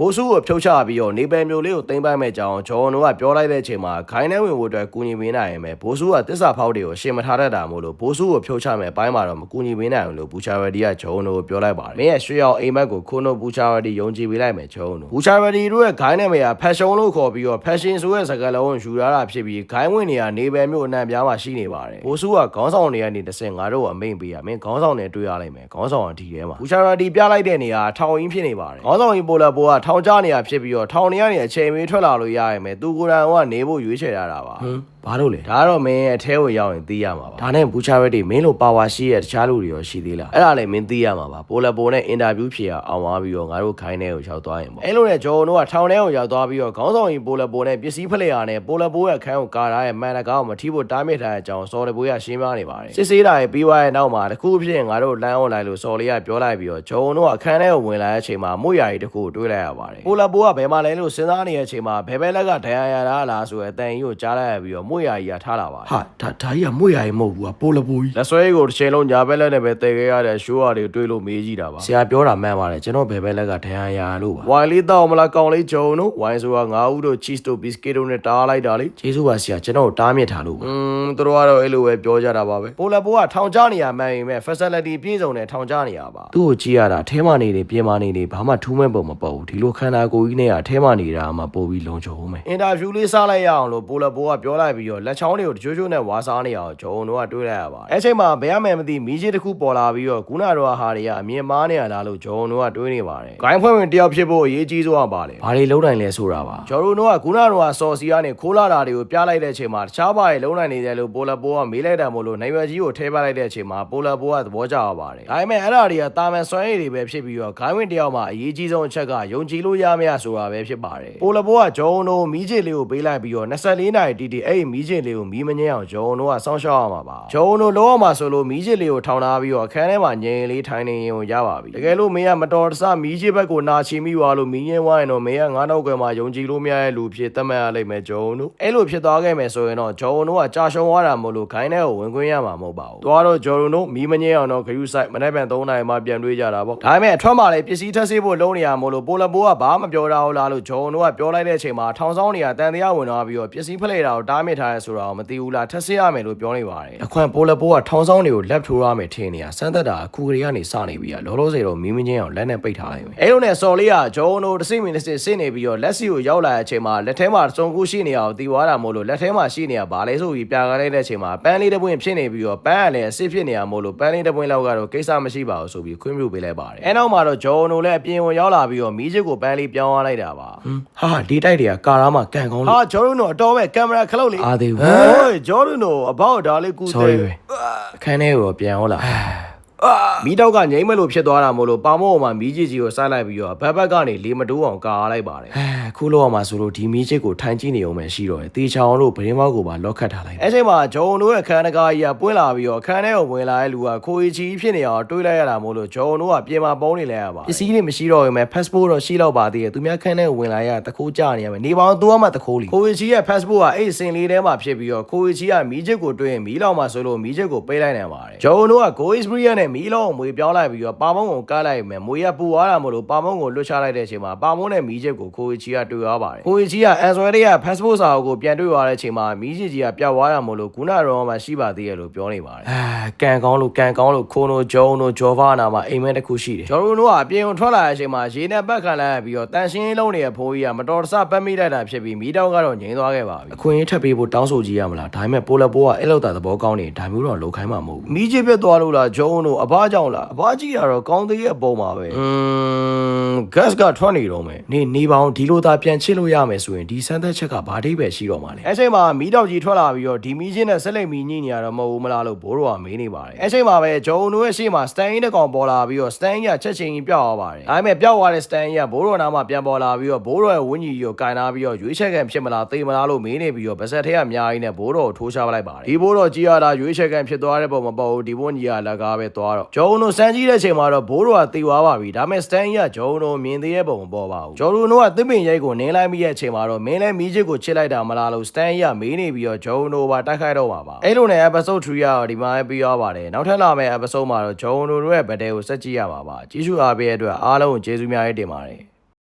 ဘိုးစုကိုဖြုတ်ချပြီးတော့နေပယ်မျိုးလေးကိုသိမ်းပိုက်မဲ့ကြောင်းဂျော်နိုကပြောလိုက်တဲ့အချိန်မှာခိုင်းနှဲဝင်ဖို့အတွက်ကူညီပေးနိုင်ရင်ပဲဘိုးစုကတစ္ဆာဖောက်တွေကိုရှင်းမထားတတ်တာမို့လို့ဘိုးစုကိုဖြုတ်ချမဲ့အပိုင်းမှာတော့မကူညီပေးနိုင်ဘူးလို့ဘူချာဝတီကဂျော်နိုကိုပြောလိုက်ပါတယ်မင်းရဲ့ရွှေရောင်အိမ်မက်ကိုခိုးနိုဘူချာဝတီယုံကြည်ပေးလိုက်မယ်ဂျော်နိုဘူချာဝတီတို့ရဲ့ခိုင်းနဲ့မေကဖက်ရှင်လို့ခေါ်ပြီးတော့ဖက်ရှင်ဆိုတဲ့စကားလုံးကိုယူရတာဖြစ်ပြီးခိုင်းဝင်နေကနေပယ်မျိုးအနှံ့ပြားမှာရှိနေပါတယ်ဘိုးစုကခေါင်းဆောင်တွေကနေတစ်ဆင့်ငါတို့ကအမိန်ပေးရမင်းခေါင်းဆောင်တွေတွေ့ရလိုက်မယ်ခေါင်းဆောင်ကဒီထဲမှာဘူချာဝတီပြလိုက်တဲ့နေရာထောင်ရင်းဖြစ်နေပါတယ်ခေါင်းဆောင်ကြီးပိုလာပိုကထောင်ကျနေရဖြစ်ပြီးတော့ထောင်နေရနေအချိန်မေးထွက်လာလို့ရရမယ်သူကိုယ်တိုင်ကနေဖို့ရွေးချယ်ရတာပါဟမ် ဘာလို့လဲဒါကတော့မင်းရဲ့အထဲကိုရောက်ရင်သိရမှာပါဒါနဲ့ဘူချာရက်တွေမင်းလိုပါဝါရှိရဲ့တခြားလူတွေရောရှိသေးလားအဲ့ဒါလည်းမင်းသိရမှာပါပိုလာပိုနဲ့အင်တာဗျူးဖြေရအောင်သွားပြီးတော့ငါတို့ခိုင်းထဲကိုရောက်သွားရင်ပေါ့အဲ့လိုနဲ့ဂျော်တို့ကထောင်ထဲကိုရောက်သွားပြီးတော့ခေါင်းဆောင်ကြီးပိုလာပိုနဲ့ပစ္စည်းဖလက်ရနဲ့ပိုလာပိုရဲ့ခန်းကိုကာထားရဲ့မန်တကားကိုမထီးဖို့တားမြစ်ထားတဲ့အကြောင်းစော်တပိုးကရှင်းပြနေပါတယ်စစ်ဆေးတာရဲ့ပြီးသွားရဲ့နောက်မှာတခုဖြစ်ရင်ငါတို့လမ်းအောင်လိုက်လို့စော်လေးကပြောလိုက်ပြီးတော့ဂျော်တို့ကအခန်းထဲကိုဝင်လာတဲ့အချိန်မှာမွေရာကြီးတခုကိုတွေးလိုက်ရပါတယ်ပိုလာပိုကဘယ်မှာလဲလို့စဉ်းစားနေတဲ့အချိန်မှာဘယ်ဘဲလက်ကဒဏ်ရာရတာလားဆိုတဲ့အတန်ကြီးကိုကြားလိုက်ရပြီးတော့မွေရာကြီးကထားလာပါတယ်ဟာဒါဒါကြီးကမွေရရင်မဟုတ်ဘူးကပိုလပိုကြီးလက်ဆွဲကိုတစ်ချိန်လုံးညာဘက်လက်နဲ့ပဲတည်ခဲ့ရတဲ့ရှိုးရတွေတွေးလို့မေးကြည့်တာပါဆရာပြောတာမှန်ပါတယ်ကျွန်တော်ဘယ်ဘက်လက်ကဒဏ်ရာရလို့ပါဝိုင်လေးတောက်မလားကောင်းလေးဂျုံတို့ဝိုင်ဆိုတာငါးဦးတို့ cheese တို့ biscuit တို့နဲ့တားလိုက်တာလေကျေးဇူးပါဆရာကျွန်တော်တားမြစ်ထားလို့ပါอืมသူတို့ကတော့အဲ့လိုပဲပြောကြတာပါပဲပိုလပိုကထောင်ချနေရမှန်ရင်ပဲ facility ပြည့်စုံတဲ့ထောင်ချနေရပါသူ့ကိုကြည့်ရတာအထဲမှာနေနေပြင်မာနေနေဘာမှထူးမဲ့ပုံမပေါ်ဘူးဒီလိုခန္ဓာကိုယ်ကြီးနဲ့အထဲမှာနေတာမှပို့ပြီးလုံခြုံမယ်အင်တာဗျူးလေးစားလိုက်ရအောင်လို့ပိုလပိုကပြောလိုက်ပြီးတော့လက်ချောင်းတွေကိုတချို့ချို့နဲ့ဝါစားနေအောင်ဂျုံတို့ကတွေးလိုက်ရပါတယ်အဲ့ချိန်မှာဘယ်ရမယ်မသိမီးကြီးတစ်ခုပေါ်လာပြီးတော့ကုနာတော်ဟာတွေကအမြင်မားနေရလားလို့ဂျုံတို့ကတွေးနေပါတယ်ဂိုင်းဖွဲ့ဝင်တယောက်ဖြစ်ဖို့အရေးကြီးဆုံးပါလေဘာတွေလုံးနိုင်လဲဆိုတာပါဂျော်တို့တို့ကကုနာတော်ကစော်စီကနေခိုးလာတာတွေကိုပြလိုက်တဲ့အချိန်မှာတခြားဘာတွေလုံးနိုင်နေတယ်လို့ပိုလပိုကမေးလိုက်တာမို့လို့နိုင်ရွယ်ကြီးကိုထဲပလိုက်တဲ့အချိန်မှာပိုလပိုကသဘောကျသွားပါတယ်ဒါပေမဲ့အဲ့ဒါတွေကတာမန်စွမ်းရည်တွေပဲဖြစ်ပြီးတော့ဂိုင်းဝင်တယောက်မှာအရေးကြီးဆုံးအချက်ကယုံကြည်လို့ရမရဆိုတာပဲဖြစ်ပါတယ်ပိုလပိုကဂျုံတို့မီးချစ်လေးကိုပေးလိုက်ပြီးတော့24နာရီတီတီအဲ့ဒီမီးချစ်လေးကိုမီးမငင်းအောင်ဂျုံတို့ကစောင့်ရှောက်ရမှာပါဂျုံတို့လောမှာဆိုလို့မီးချစ်လေးကိုထောင်ထားပြီးတော့အခန်းထဲမှာငြိမ်လေးထိုင်နေရင်ကိုရပါပြီတကယ်လို့မင်းကမတော်တဆမီးချစ်ဘက်ကိုနာချီမိသွားလို့မီးငင်းသွားရင်တော့မင်းကငါးနောက်ကွယ်မှာယုံကြည်လို့မရတဲ့လူဖြစ်သတ်မှတ်ရလိမ့်မယ်ဂျုံတို့အဲ့လိုဖြစ်သွားခဲ့မယ်ဆိုရင်တော့ဂျုံတို့ကကြာရှုံးသွားတာမို့လို့ခိုင်းထဲကိုဝင်ခွင့်ရမှာမဟုတ်ပါဘူးသွားတော့ဂျုံတို့မီးမငင်းအောင်တော့ဂယူဆိုင်မနေ့ပြန်3နိုင်မှပြန်တွေးကြတာပေါ့ဒါပေမဲ့အထွက်မှာလည်းပစ္စည်းထပ်ဆေးဖို့လုံးနေရမို့လို့ပိုလပိုးကဘာမှပြောတာဟုတ်လားလို့ဂျုံတို့ကပြောလိုက်တဲ့အချိန်မှာထောင်ဆောင်နေရတန်တရားဝင်သွားပြီးတော့ပစ္စည်းဖလှယ်တာကိုတားမြစ်ထားရဲဆိုတာကိုမသိဘူးလားထပ်ဆေးရမယ်လို့ပြောနေပါတယ်အခွန်ပိုလပိုးကထောင်ဆောင်တွေကိုလက်ထိုးရမယ်ထင်နေရစမ်းသက်တာအခုကလေးကနေစနေပြီကလောလောဆယ်တော့မီးမငင်းအောင်လက်နဲ့ပိတ်ထားလိုက်မယ်အဲ့လိုနဲ့စော်လေးကဂျုံတို့တစ်စိမီနစ်စစ်ဆင်းနေပြီးတော့လက်စီကိုရောက်လာတဲ့အချိန်မှာလက်ထဲမှာစုံကူးရှိနေအောင်တီးွားတာမို့လို့လက်ထဲမှာရှိနေရဘာလဲဆိုပြီးပြကားလိုက်တဲ့အချိန်မှာပန်းလေးတစ်ပွင့်ဖြစ်နေပြီးတော့ပန်းကလည်းအစ်ဖြစ်နေရမို့လို့ပန်းလေးတစ်ပွင့်လောက်ကတော့ကိစ္စမရှိပါဘူးဆိုပြီးခွင့်ပြုပေးလိုက်ပါတယ်အဲနောက်မှာတော့ဂျုံတို့လည်းအပြင်ဝင်ရောက်လာပြီးတော့မီးချစ်ကိုပန်းလေးပြောင်းသွားလိုက်တာပါဟမ်ဟာဒီတိုက်တွေကကာရာမှာကန်ကောင်းဟာလို့ဂျော်ဒန်တို့အတော်ပဲကင်မရာခလုတ်လေးအားသေးဘူးဟေးဂျော်ဒန်တို့အဘောက်ဒါလေးကူ sorry သေးပဲအခန်းထဲကိုတော့ပြန်ဟောလာ မီးတောက်ကငိမ့်မဲ့လို့ဖြစ်သွားတာမို့လို့ပါမော့မှာမီးကြီးကြီးကိုစိုက်လိုက်ပြီးတော့ဘက်ဘက်ကနေလေမတိုးအောင်ကာလိုက်ပါတယ်အဲခုလောက်အောင်မှာဆိုလို့ဒီမီးချစ်ကိုထိုင်ကြည့်နေအောင်ပဲရှိတော့တယ်တေချာအောင်လို့ဗရင်မောက်ကိုပါလော့ခတ်ထားလိုက်အဲ့ချိန်မှာဂျုံတို့ရဲ့ခန်းတကာကြီးကပွင့်လာပြီးတော့ခန်းထဲကိုဝင်လာတဲ့လူကခိုးရီချီဖြစ်နေအောင်တွေးလိုက်ရတာမို့လို့ဂျုံတို့ကပြင်မာပုံးနေလဲရပါပစ္စည်းတွေမရှိတော့ရင်မဲ့ passport တော့ရှိတော့ပါသေးတယ်သူများခန်းထဲကိုဝင်လာရတခိုးကြနေရမယ်နေပေါင်းသူကမှတခိုးလီခိုးရီချီရဲ့ passport ကအဲ့စင်လေးထဲမှာဖြစ်ပြီးတော့ခိုးရီချီကမီးချစ်ကိုတွေးရင်မီးလောက်မှဆိုလို့မီးချစ်ကိုပေးလိုက်နိုင်ပါတယ်ဂျုံတို့က go is free နဲ့မီးလောက်ကိုမွေပြောင်းလိုက်ပြီးတော့ပါမုံကိုကားလိုက်မယ်မွေရပူသွားတာမို့လို့ပါမုံကိုလွတ်ချလိုက်တဲ့အချိန်မှာပါမုံနဲ့မီးချစ်ကိုခိုးရီချီကတွေ့ရပါတယ်ခိုးရီချီကအန်ဆွဲတဲ့က passport စာအုပ်ကိုပြန်တွေ့သွားတဲ့အချိန်မှာမီးချစ်ကြီးကပျောက်သွားတာမို့လို့ခုနကတော့မှရှိပါသေးရဲ့လို့ပြောနေပါတယ်အဲကန်ကောင်းလို့ကန်ကောင်းလို့ခိုးနိုဂျုံနိုဂျော်ဖာနာမှာအိမ်မဲတစ်ခုရှိတယ်ကျွန်တော်တို့ကအပြင်ကိုထွက်လာတဲ့အချိန်မှာရေနဲ့ပတ်ခံလိုက်ရပြီးတော့တန်ရှင်းလုံးနေတဲ့ဖိုးကြီးကမတော်တဆပတ်မိလိုက်တာဖြစ်ပြီးမီးတောက်ကတော့ငြိမ်းသွားခဲ့ပါပြီအခွင့်အရေးထပ်ပေးဖို့တောင်းဆိုကြည့်ရမလားဒါပေမဲ့ပိုလပိုးကအဲ့လောက်တာသဘောကောင်းနေဒါမျိုးတော့လုံခိုင်းမှာမဟုတ်ဘူးမီးချပြတ်သွားလို့လားဂျုံတို့အဘကြောင့်လားအဘကြီးကတော့ကောင်းသေးရဲ့ပုံပါပဲอืม gas ကထွက်နေတော့မယ်နေနေပေါင်းဒီလိုသာပြန်ချစ်လို့ရမယ်ဆိုရင်ဒီစမ်းသက်ချက်ကဘာတိပဲရှိတော့မှာလဲအဲ့ချိန်မှာမီးတောက်ကြီးထွက်လာပြီးတော့ဒီမီးချင်းနဲ့ဆက်လက်မီးညိနေရတော့မဟုတ်ဘူးမလားလို့ဘိုးတော်ကမေးနေပါတယ်အဲ့ချိန်မှာပဲဂျုံတို့ရဲ့ရှေ့မှာစတန်ကြီးတစ်ကောင်ပေါ်လာပြီးတော့စတန်ကြီးကချက်ချင်းကြီးပြောက်သွားပါတယ်ဒါပေမဲ့ပြောက်သွားတဲ့စတန်ကြီးကဘိုးတော်နားမှာပြန်ပေါ်လာပြီးတော့ဘိုးတော်ရဲ့ဝင်းကြီးကိုကင်နာပြီးတော့ရွေးချက်ကန်ဖြစ်မလားသိမလားလို့မေးနေပြီးတော့ဗစက်ထဲကအများကြီးနဲ့ဘိုးတော်ကိုထိုးချပလိုက်ပါတယ်ဒီဘိုးတော်ကြီးရတာရွေးချက်ကန်ဖြစ်သွားတဲ့ပုံမပေါ်ဘူးဒီဘုန်းကြီးကလက်ကားပဲသွားတော့ဂျုံတို့စမ်းကြီးတဲ့ချိန်မှာတော့ဘိုးတော်ကတေသွားပါပြီဒါပေမဲ့စတန်ကြီးကဂျုံတို့မြင်သေးတဲ့ပုံမပေါ်ပါဘူးဂျုံတို့ကသစ်ပင်ရိတ်ကိုနင်းလိုက်မိတဲ့အချိန်မှာတော့မင်းလည်းမီးချစ်ကိုချစ်လိုက်တာမလားလို့စတန်ကြီးကမေးနေပြီးတော့ဂျုံတို့ပါတိုက်ခိုက်တော့ပါပါအဲ့လိုနဲ့ episode 3ကတော့ဒီမှာပဲပြီးသွားပါတယ်နောက်ထပ်လာမယ့် episode မှာတော့ဂျုံတို့ရဲ့ဗဒဲကိုဆက်ကြည့်ရပါပါကြီးစုအားပေးတဲ့အတွက်အားလုံးကိုကျေးဇူးများတင်ပါတယ်